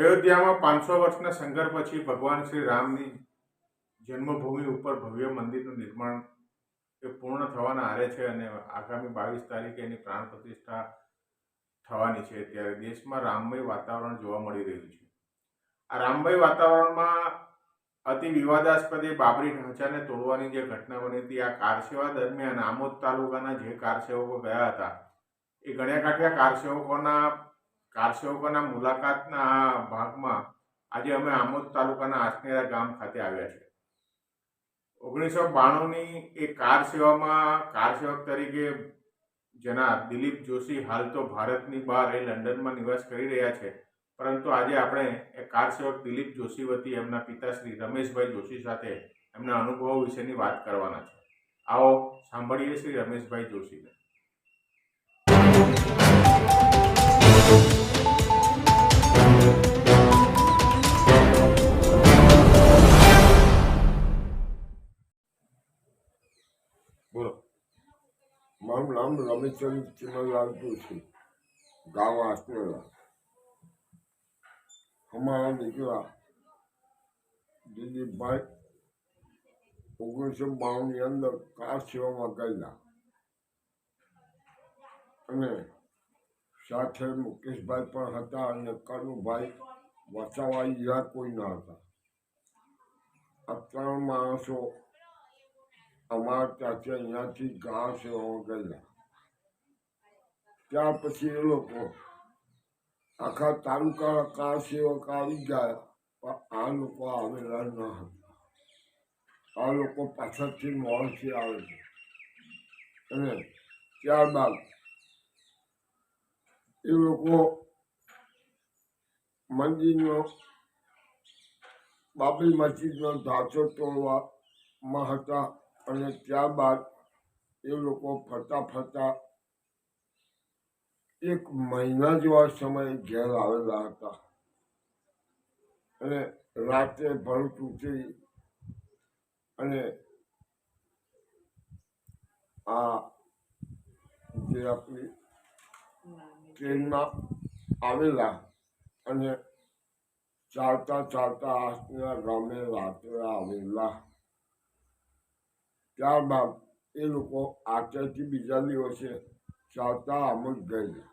અયોધ્યામાં પાંચસો વર્ષના સંઘર્ષ પછી ભગવાન શ્રી રામની જન્મભૂમિ ઉપર ભવ્ય મંદિરનું નિર્માણ એ પૂર્ણ થવાના આરે છે અને આગામી બાવીસ તારીખે એની પ્રાણ પ્રતિષ્ઠા થવાની છે ત્યારે દેશમાં રામમય વાતાવરણ જોવા મળી રહ્યું છે. આ રામમય વાતાવરણમાં અતિ વિવાદાસ્પદ બાબરી ઢાંચાને તોડવાની જે ઘટના બની હતી, આ કાર સેવા દરમિયાન આમોદ તાલુકાના જે કાર સેવકો ગયા હતા, એ ગણ્યા કાઠ્યા કાર સેવકોના મુલાકાતના ભાગમાં આજે અમે આમોદ તાલુકાના આસનેરા ગામ ખાતે આવ્યા છે ઓગણીસો બાણુંની એ કાર સેવામાં, કાર સેવક તરીકે જેના દિલીપ જોશી હાલ તો ભારતની બહાર એ લંડનમાં નિવાસ કરી રહ્યા છે, પરંતુ આજે આપણે એ કાર સેવક દિલીપ જોશી વતી એમના પિતાશ્રી રમેશભાઈ જોશી સાથે એમના અનુભવો વિશેની વાત કરવાના છે. આવો, સાંભળીએ શ્રી રમેશભાઈ જોશીને. બોલો. મારું નામ રમેશચંદ ચિમનલાલ જોશી. ગામ આસનેલા અમારા દીકરા દિલીપભાઈ ઓગણીસો બાવનની અંદર કાર સેવામાં ગયેલા. અને સાથે મુકેશભાઈ પણ હતા અને કનુભાઈ વસાવા ઈરા કોઈ ન હતા. આ ત્રણ માણસો અમારા ત્યાંથી અહીંયાથી ઘા સેવામાં ગયેલા ત્યાર પછી એ લોકો આખા તાલુકા કાર સેવક આવી ગયા પણ આ લોકો આવેલા ન હતા આ લોકો પાછળથી મોડથી આવે છે અને ત્યારબાદ એ લોકો મંદિરનો બાબરી મસ્જિદનો ઢાંચો તોડવામાં હતા અને ત્યારબાદ એ લોકો ફરતા ફરતા એક મહિના જેવા સમયે ઘેર આવેલા હતા. અને રાત્રે ભરૂચ ઉતરી અને આ જે આપણી ટ્રેનમાં આવેલા અને ચાલતા ચાલતા આસના ગામે રાત્રે આવેલા ત્યારબાદ એ લોકો આચારથી બીજા દિવસે ચાલતા આમ જ ગયેલા.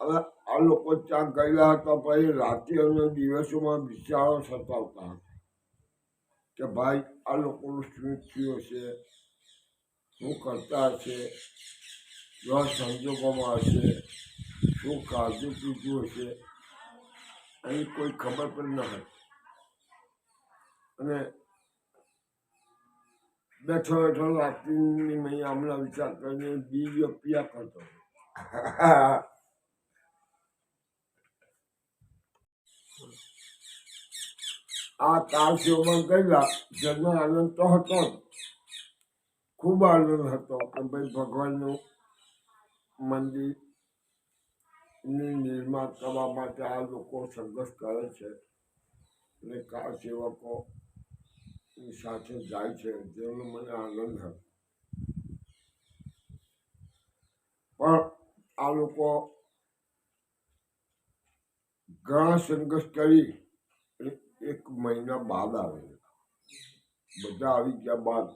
હવે આ લોકો ત્યાં ગયેલા હતા, પછી રાત્રિ અને દિવસોમાં વિચારો સતાવતા હતા કે ભાઈ, આ લોકોનું શું થયું છે શું કરતા હશે? કેવા સંજોગોમાં હશે શું કાળજી પીધું હશે? એની કોઈ ખબર પણ ન હતી અને બેઠો બેઠો રાત્રિની મેં હમણાં વિચાર કરીને બીજો પિયા કરતો આ કાલશીઓમાં ગયેલા જન્મ આનંદ તો હતો ખૂબ આનંદ હતો કે ભાઈ ભગવાનનું મંદિર નિર્માણ કરવા માટે આ લોકો સંઘર્ષ કરે છે અને કાર સેવકો સાથે જાય છે. જેનો મને આનંદ હતો પણ આ લોકો ઘણા સંઘર્ષ કરી એક મહિના બાદ આવે બધા આવી ગયા બાદ